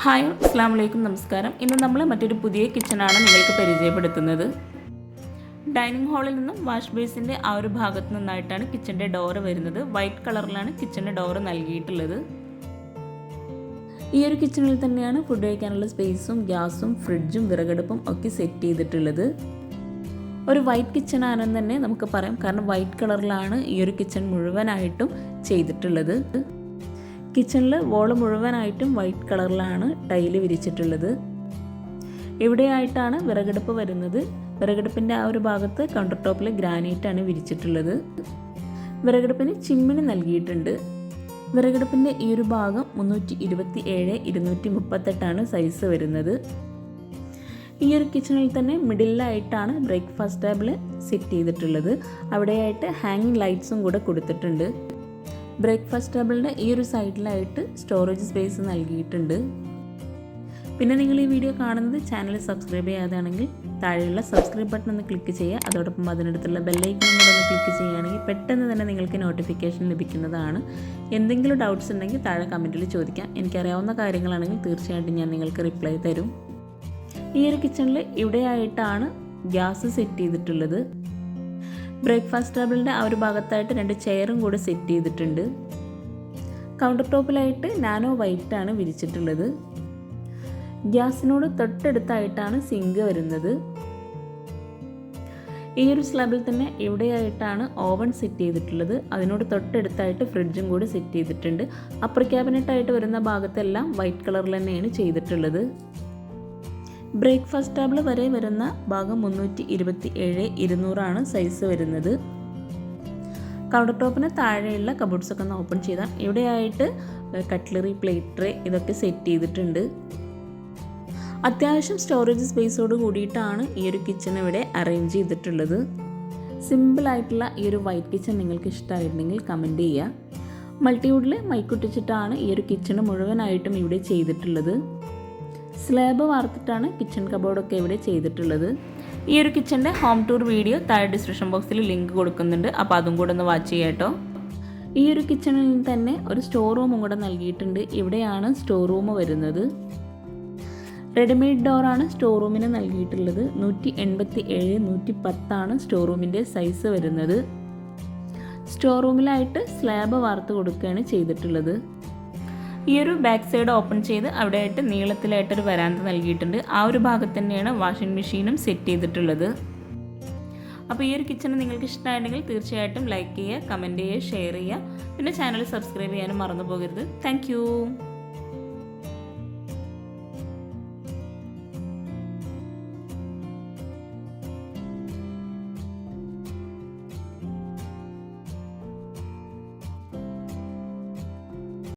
Hi അസ്സാം വലൈക്കും നമസ്കാരം. ഇന്ന് നമ്മൾ മറ്റൊരു പുതിയ കിച്ചണാണ് നിങ്ങൾക്ക് പരിചയപ്പെടുത്തുന്നത്. ഡൈനിങ് ഹാളിൽ നിന്നും വാഷ് ബേസിന്റെ ആ ഒരു ഭാഗത്ത് നിന്നായിട്ടാണ് കിച്ചന്റെ ഡോറ് വരുന്നത്. വൈറ്റ് കളറിലാണ് കിച്ചന്റെ ഡോറ് നൽകിയിട്ടുള്ളത്. ഈ ഒരു കിച്ചണിൽ തന്നെയാണ് ഫുഡ് കഴിക്കാനുള്ള സ്പേസും ഗ്യാസും ഫ്രിഡ്ജും വിറകടുപ്പും ഒക്കെ സെറ്റ് ചെയ്തിട്ടുള്ളത്. ഒരു വൈറ്റ് കിച്ചൺ ആണെന്ന് തന്നെ നമുക്ക് പറയാം. കാരണം വൈറ്റ് കളറിലാണ് ഈ ഒരു കിച്ചൺ മുഴുവനായിട്ടും ചെയ്തിട്ടുള്ളത്. കിച്ചണിൽ വോൾ മുഴുവനായിട്ടും വൈറ്റ് കളറിലാണ് ടൈൽ വിരിച്ചിട്ടുള്ളത്. ഇവിടെയായിട്ടാണ് വിറകടുപ്പ് വരുന്നത്. വിറകടുപ്പിന്റെ ആ ഒരു ഭാഗത്ത് കൗണ്ടർ ടോപ്പിൽ ഗ്രാനൈറ്റാണ് വിരിച്ചിട്ടുള്ളത്. വിറകടുപ്പിന് ചിമ്മിണി നൽകിയിട്ടുണ്ട്. വിറകടുപ്പിന്റെ ഈ ഒരു ഭാഗം മുന്നൂറ്റി ഇരുപത്തി ഏഴ് ഇരുന്നൂറ്റി മുപ്പത്തെട്ടാണ് സൈസ് വരുന്നത്. ഈ ഒരു കിച്ചണിൽ തന്നെ മിഡിലായിട്ടാണ് ബ്രേക്ക്ഫാസ്റ്റ് ടേബിൾ സെറ്റ് ചെയ്തിട്ടുള്ളത്. അവിടെയായിട്ട് ഹാങ്ങിങ് ലൈറ്റ്സും കൂടെ കൊടുത്തിട്ടുണ്ട്. ബ്രേക്ക്ഫാസ്റ്റ് ടേബിളിന്റെ ഈ ഒരു സൈഡിലായിട്ട് സ്റ്റോറേജ് സ്പേസ് നൽകിയിട്ടുണ്ട്. പിന്നെ നിങ്ങൾ ഈ വീഡിയോ കാണുന്നത് ചാനൽ സബ്സ്ക്രൈബ് ചെയ്യാതാണെങ്കിൽ താഴെയുള്ള സബ്സ്ക്രൈബ് ബട്ടൺ ഒന്ന് ക്ലിക്ക് ചെയ്യുക. അതോടൊപ്പം അതിനടുത്തുള്ള ബെല്ലൈക്കൺ കൂടെ ഒന്ന് ക്ലിക്ക് ചെയ്യുകയാണെങ്കിൽ പെട്ടെന്ന് തന്നെ നിങ്ങൾക്ക് നോട്ടിഫിക്കേഷൻ ലഭിക്കുന്നതാണ്. എന്തെങ്കിലും ഡൗട്ട്സ് ഉണ്ടെങ്കിൽ താഴെ കമന്റിൽ ചോദിക്കാം. എനിക്കറിയാവുന്ന കാര്യങ്ങളാണെങ്കിൽ തീർച്ചയായിട്ടും ഞാൻ നിങ്ങൾക്ക് റിപ്ലൈ തരും. ഈ ഒരു കിച്ചണിൽ ഇവിടെയായിട്ടാണ് ഗ്യാസ് സെറ്റ് ചെയ്തിട്ടുള്ളത്. ബ്രേക്ക്ഫാസ്റ്റ് ടേബിളിന്റെ ആ ഒരു ഭാഗത്തായിട്ട് രണ്ട് ചെയറും കൂടെ സെറ്റ് ചെയ്തിട്ടുണ്ട്. കൗണ്ടർ ടോപ്പിലായിട്ട് നാനോ വൈറ്റ് ആണ് വിരിച്ചിട്ടുള്ളത്. ഗ്യാസിനോട് തൊട്ടടുത്തായിട്ടാണ് സിങ്ക് വരുന്നത്. ഈ ഒരു സ്ലാബിൽ തന്നെ ഇവിടെയായിട്ടാണ് ഓവൻ സെറ്റ് ചെയ്തിട്ടുള്ളത്. അതിനോട് തൊട്ടടുത്തായിട്ട് ഫ്രിഡ്ജും കൂടി സെറ്റ് ചെയ്തിട്ടുണ്ട്. അപ്പർ ക്യാബിനറ്റായിട്ട് വരുന്ന ഭാഗത്തെല്ലാം വൈറ്റ് കളറിൽ തന്നെയാണ് ചെയ്തിട്ടുള്ളത്. ബ്രേക്ക്ഫാസ്റ്റ് ടേബിൾ വരെ വരുന്ന ഭാഗം മുന്നൂറ്റി ഇരുപത്തി ഏഴ് ഇരുന്നൂറാണ് സൈസ് വരുന്നത്. കൗണ്ടർ ടോപ്പിന് താഴെയുള്ള കബോർഡ്സ് ഒക്കെ ഒന്ന് ഓപ്പൺ ചെയ്താൽ ഇവിടെയായിട്ട് കട്ട്ലറി പ്ലേറ്റ് ട്രേ ഇതൊക്കെ സെറ്റ് ചെയ്തിട്ടുണ്ട്. അത്യാവശ്യം സ്റ്റോറേജ് സ്പേസോട് കൂടിയിട്ടാണ് ഈ ഒരു കിച്ചൺ ഇവിടെ അറേഞ്ച് ചെയ്തിട്ടുള്ളത്. സിമ്പിളായിട്ടുള്ള ഈ ഒരു വൈറ്റ് കിച്ചൺ നിങ്ങൾക്ക് ഇഷ്ടമായിട്ടുണ്ടെങ്കിൽ കമന്റ് ചെയ്യുക. മൾട്ടിവുഡിൽ മൈക്കുട്ടിച്ചിട്ടാണ് ഈ ഒരു കിച്ചൺ മുഴുവനായിട്ടും ഇവിടെ ചെയ്തിട്ടുള്ളത്. സ്ലാബ് വാർത്തിട്ടാണ് കിച്ചൺ കബോർഡൊക്കെ ഇവിടെ ചെയ്തിട്ടുള്ളത്. ഈ ഒരു കിച്ചന്റെ ഹോം ടൂർ വീഡിയോ താഴെ ഡിസ്ക്രിപ്ഷൻ ബോക്സിൽ ലിങ്ക് കൊടുക്കുന്നുണ്ട്. അപ്പോൾ അതും കൂടെ ഒന്ന് വാച്ച് ചെയ്യാം കേട്ടോ. ഈ ഒരു കിച്ചണിൽ തന്നെ ഒരു സ്റ്റോർ റൂമും കൂടെ നൽകിയിട്ടുണ്ട്. ഇവിടെയാണ് സ്റ്റോർ റൂം വരുന്നത്. റെഡിമെയ്ഡ് ഡോറാണ് സ്റ്റോർ റൂമിന് നൽകിയിട്ടുള്ളത്. നൂറ്റി എൺപത്തി ഏഴ് നൂറ്റി പത്താണ് സ്റ്റോർ റൂമിന്റെ സൈസ് വരുന്നത്. സ്റ്റോർ റൂമിലായിട്ട് സ്ലാബ് വാർത്ത് കൊടുക്കുകയാണ് ചെയ്തിട്ടുള്ളത്. ഈ ഒരു ബാക്ക് സൈഡ് ഓപ്പൺ ചെയ്ത് അവിടെയായിട്ട് നീളത്തിലായിട്ടൊരു വരാന്ത നൽകിയിട്ടുണ്ട്. ആ ഒരു ഭാഗത്ത് തന്നെയാണ് വാഷിംഗ് മെഷീനും സെറ്റ് ചെയ്തിട്ടുള്ളത്. അപ്പോൾ ഈ ഒരു കിച്ചൺ നിങ്ങൾക്ക് ഇഷ്ടമായിട്ടുണ്ടെങ്കിൽ തീർച്ചയായിട്ടും ലൈക്ക് ചെയ്യുക കമന്റ് ചെയ്യുക ഷെയർ ചെയ്യുക. പിന്നെ ചാനൽ സബ്സ്ക്രൈബ് ചെയ്യാനും മറന്നു പോകരുത്. താങ്ക്